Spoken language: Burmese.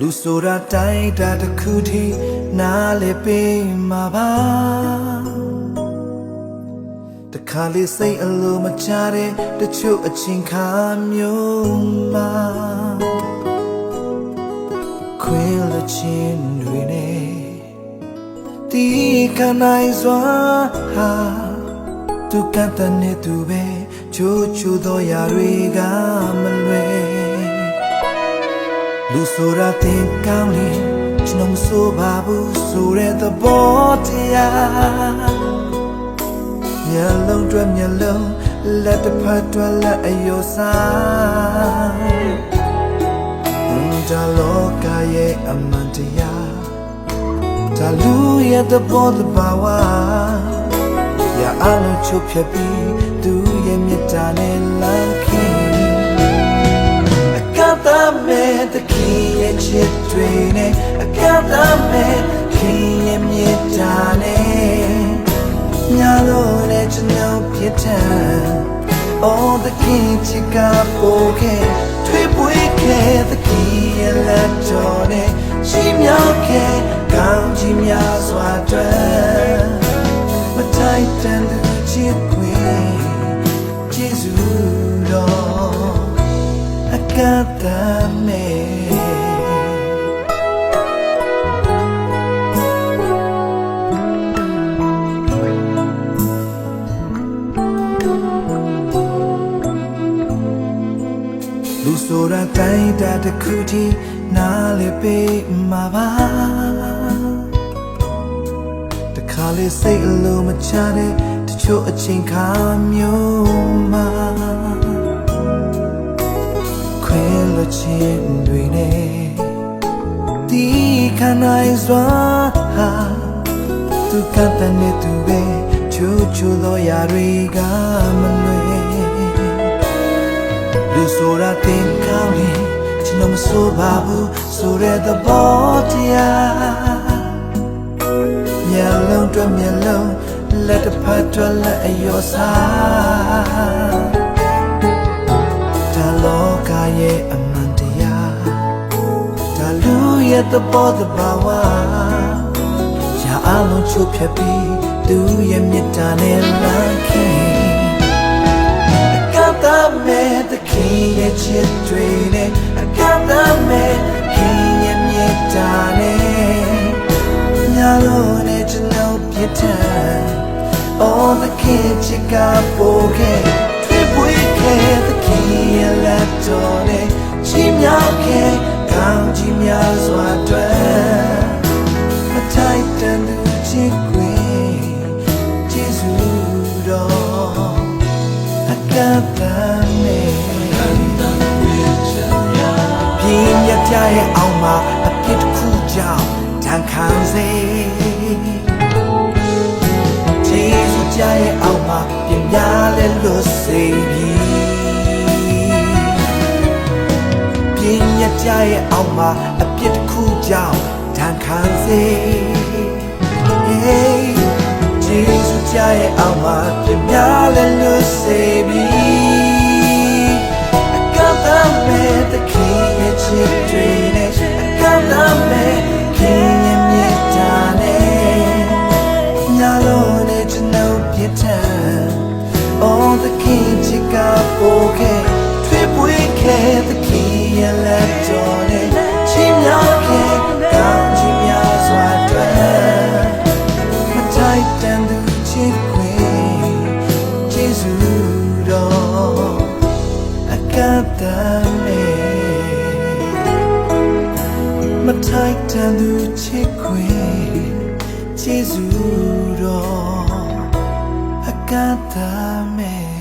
လူဆိုတာတိုင်းတာတစ်ခုထိနားလေပေးမှာပါတခါလေးစိတ်အလိုမချတဲ့တချို့အချင်းခါမျိုးမှာ ခွေးလချင်းတွေနဲ့တီးခနိုင်စွာဟာသူကတည်းနဲ့သူပဲချိုးချိုးသောຢာတွေကမလွယ်လူဆိုတာတင်ကောင်းလေကျွန်တော်မဆိုပါဘူးဆိုတဲ့သဘောတရားမျက်လုံးတွဲမျက်လုံးလက်တစ်ဖက်တွဲလက်အယောစားဒါလောကရဲ့ အမှန်တရားဒါလူရဲ့သဘောတဘာဝရအောင်လို့ချုပ်ဖြတ်ပြီးသူရဲ့မြတ်တာနဲ့လမ်းခင်းအကတာမဲ့တခင်ရဲ့ချစ်တွေနဲ့အကတာမဲ့ခင်ရဲ့မြေတာနဲ့ညာလို့နဲ့ကျွန်တော်ပြစ်ထန် All the king ချစ်ကပိုခဲ့ထွေးပွေးခဲ့တခင်ရဲ့ လက်တော်နဲ့ရှိမြောက်ခဲ့ကောင်းချီးများစွာအတွက်မထိုက်တန်သူချစ်ခွေကျေးဇူးတော် Acátame. ။ လူဆိုတာတိုင်းတာတစ်ခုထိနားလေပေးမှာပါ။တခါလေစိတ်အလိုမချတဲ့တချို့အချိန်ခါမျိုးမှာခွေးလိုချင်တွေနဲ့ဒီခနိုင်စွာဟာသူကတည်းနဲ့သူပဲချိုးချိုးသောຢာတွေကမလွယ် လူဆိုတာတင်ကောင်းလေကျွန်တော်မဆိုပါဘူးဆိုတဲ့သဘောတရားမျက်လုံးတွဲမျက်လုံးလက်တစ်ဖက်တွဲလက်အယောစားဒါလောကရဲ့အမှန်တရားဒါလူရဲ့သဘောတဘာဝရာအလုံးချုပ်ဖြတ်ပြီးသူရဲ့မြတ်တာနဲ့လမ်း ခင်ရဲ့ချစ်တွေနဲ့အကတာမဲ့ခင်ရဲ့မြေတာနဲ့ညာလို့နဲ့ကျွန်တော်ပြစ်ထန် All the kids ချစ်ကပိုခဲ့ထွေးပွေးခဲ့တခင်ရဲ့လက်တော်နဲ့ချီးမြှောက်ခဲ့ကောင်းချီးများစွာအတွက်မထိုက်တန်သူချစ်ခွေကျေးဇူးတော်အကတာမေပြ င်းရကြရဲ့အောင်မှာအပြစ်တစ်ခုကြောင့်တန်ခံစေဂျေဇုကြရဲ့အောင်မှာပြင်များလဲလို့စေပြီပြင်းရကြရဲ့အောင်မှာအပြစ်တစ်ခုကြောင့်တန်ခံစေ Hey ကျေးဇူးကြရဲ့အောင်မှာပြ ရဲ့လက်တော်နဲ့ချီးမြှောက်ခဲ့ကောင်းချီးများစွာအတွက်မထိုက်တန်သူချစ်ခွေကျေးဇူးတော်အကတာမေမထိုက်တန်သူချစ်ခွေကျေးဇူးတော်အကတာမေ